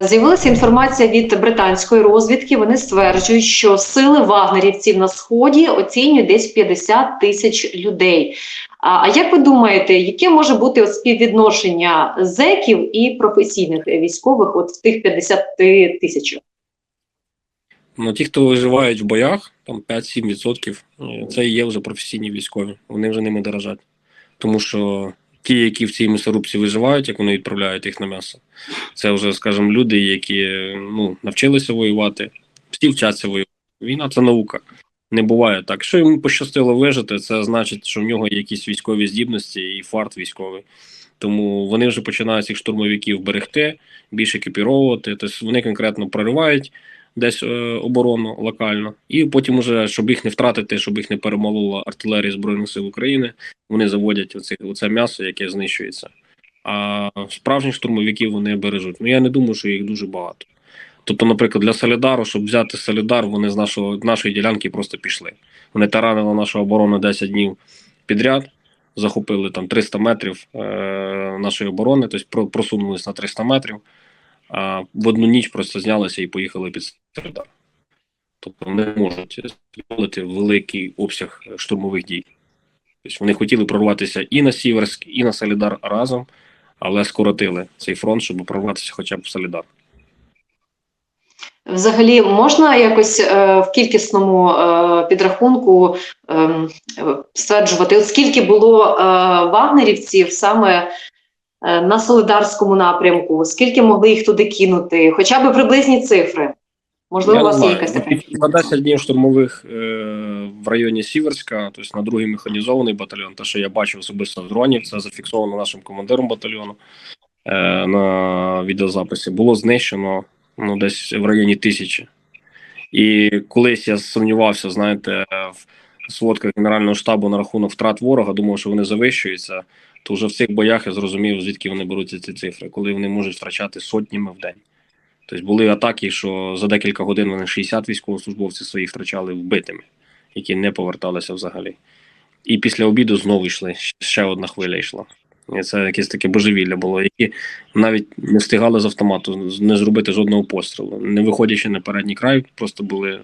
З'явилася інформація від британської розвідки. Вони стверджують, що сили вагнерівців на сході оцінюють десь 50 тисяч людей. А, як ви думаєте, яке може бути співвідношення зеків і професійних військових от в тих 50 тисячах? Ну, ті, хто виживають в боях, там 5-7%, е, це є вже професійні військові. Вони вже ними дорожать. Тому що ті, які в цій м'ясорубці виживають, як вони відправляють їх на м'ясо, це вже, скажімо, люди, які ну, навчилися воювати, всі вчаться воювати. Війна це наука. Не буває так. Що йому пощастило вижити, це значить, що в нього є якісь військові здібності і фарт військовий. Тому вони вже починають цих штурмовиків берегти, більше екіпіровувати. Тобто вони конкретно проривають десь е, оборону локально, і потім, уже, щоб їх не втратити, щоб їх не перемолола артилерія Збройних сил України, вони заводять оце, оце м'ясо, яке знищується. А справжніх штурмовиків вони бережуть. Ну я не думаю, що їх дуже багато. Тобто, наприклад, для Солідару, щоб взяти Солідар, вони з нашого нашої ділянки просто пішли. Вони таранили нашу оборону 10 днів підряд, захопили там 300 метрів е, нашої оборони, тобто просунулись на 300 метрів, а в одну ніч просто знялися і поїхали під Солідар. Тобто не можуть дозволити великий обсяг штурмових дій. Тобто вони хотіли прорватися і на Сіверськ, і на Солідар разом, але скоротили цей фронт, щоб прорватися хоча б в Солідар. Взагалі, можна якось е, в кількісному е, підрахунку е, стверджувати, скільки було е, вагнерівців саме на Солидарському напрямку, скільки могли їх туди кинути, хоча б приблизні цифри. Можливо, Я у вас є якась така? 10 днів штурмових е, в районі Сіверська, тобто на другий механізований батальйон, те, що я бачив особисто з дронів, це зафіксовано нашим командиром батальйону е, на відеозаписі, було знищено ну, десь в районі тисячі. І колись я сумнівався, знаєте, в сводках Генерального штабу на рахунок втрат ворога, думав, що вони завищуються. То вже в цих боях я зрозумів, звідки вони беруться ці цифри, коли вони можуть втрачати сотнями в день. Тобто були атаки, що за декілька годин вони 60 військовослужбовців своїх втрачали вбитими, які не поверталися взагалі. І після обіду знову йшли. Ще одна хвиля йшла. І це якесь таке божевілля було, які навіть не встигали з автомату не зробити жодного пострілу. Не виходячи на передній край, просто були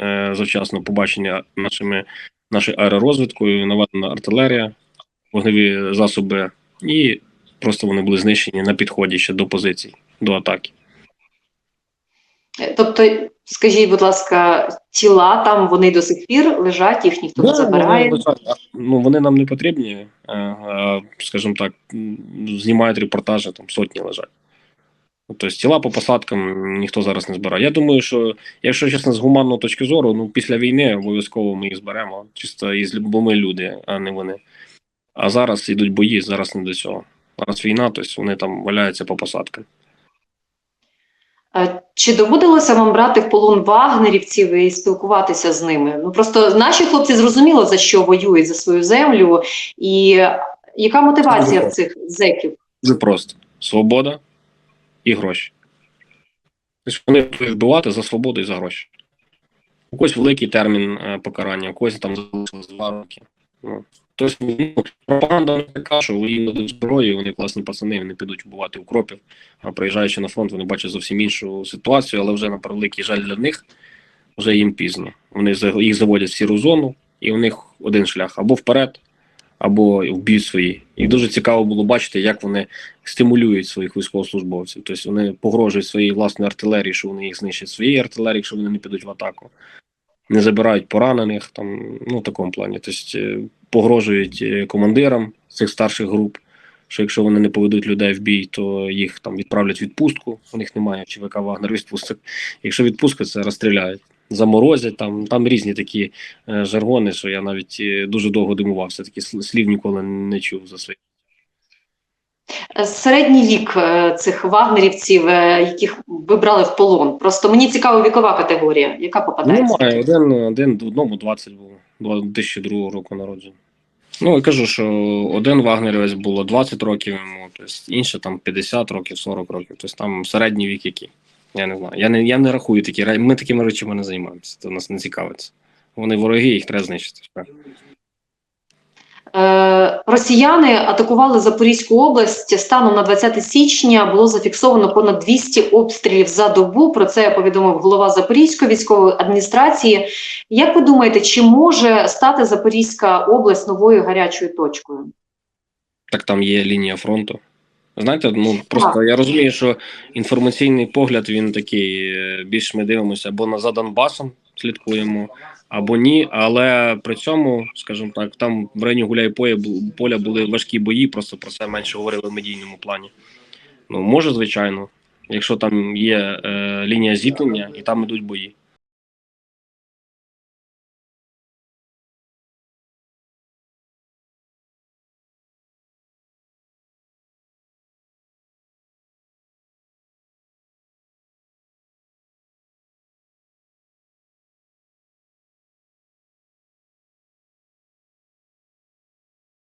е, завчасно побачення нашими нашою аеророзвідкою, наведена артилерія, вогневі засоби, і просто вони були знищені на підході ще до позицій, до атаки. Тобто, скажіть, будь ласка, тіла там вони до сих пір лежать, їх ніхто не забирає. вони, ну, вони нам не потрібні, е, е, скажімо так, знімають репортажі, там сотні лежать. Тобто тіла по посадкам ніхто зараз не збирає. Я думаю, що якщо чесно, з гуманної точки зору, ну після війни обов'язково ми їх зберемо, чисто із бо ми люди, а не вони. А зараз йдуть бої, зараз не до цього. Зараз війна, тобто вони там валяються по посадкам. Чи доводилося вам брати в полон вагнерівців і спілкуватися з ними? Ну просто наші хлопці зрозуміло за що воюють за свою землю, і яка мотивація в цих зеків? Дуже просто: свобода і гроші. Тобто вони будуть вбивати за свободу і за гроші. У когось великий термін е, покарання, у когось там залишилось два роки. Тобто, ну, пропаганда така, що їм дадуть зброю, вони класні пацани, вони підуть вбивати укропів. А приїжджаючи на фронт, вони бачать зовсім іншу ситуацію, але вже на превеликий жаль для них вже їм пізно. Вони їх заводять в сіру зону, і у них один шлях або вперед, або вб'ють свої. І дуже цікаво було бачити, як вони стимулюють своїх військовослужбовців. Тобто вони погрожують своїй власній артилерії, що вони їх знищать своєї артилерії, якщо вони не підуть в атаку. Не забирають поранених, там, ну, в такому плані. Тобто е, погрожують е, командирам цих старших груп, що якщо вони не поведуть людей в бій, то їх там відправлять в відпустку. У них немає ЧВК Вагнер відпусток. Якщо відпустка, це розстріляють. Заморозять, там, там різні такі е, жаргони, що я навіть дуже довго дивувався, такі слів ніколи не чув за своє. Середній вік е, цих вагнерівців, е, яких ви брали в полон. Просто мені цікава вікова категорія, яка попадається. Немає, один, один одному 20 було, два- 2002 року народження. Ну, я кажу, що один вагнерівець було 20 років йому, тобто інше там 50 років, 40 років. Тобто там середній вік який. Я не знаю. Я не, я не рахую такі Ми такими речами не займаємося. Це нас не цікавиться. Вони вороги, їх треба знищити. Е, Росіяни атакували Запорізьку область. Станом на 20 січня було зафіксовано понад 200 обстрілів за добу. Про це повідомив голова Запорізької військової адміністрації. Як ви думаєте, чи може стати Запорізька область новою гарячою точкою? Так там є лінія фронту. Знаєте, ну просто я розумію, що інформаційний погляд він такий. е, Більш ми дивимося або за Донбасом слідкуємо, або ні. Але при цьому, скажімо так, там в районі Гуляйполя поля були важкі бої, просто про це менше говорили в медійному плані. Ну може, звичайно, якщо там є е, лінія зіткнення і там ідуть бої.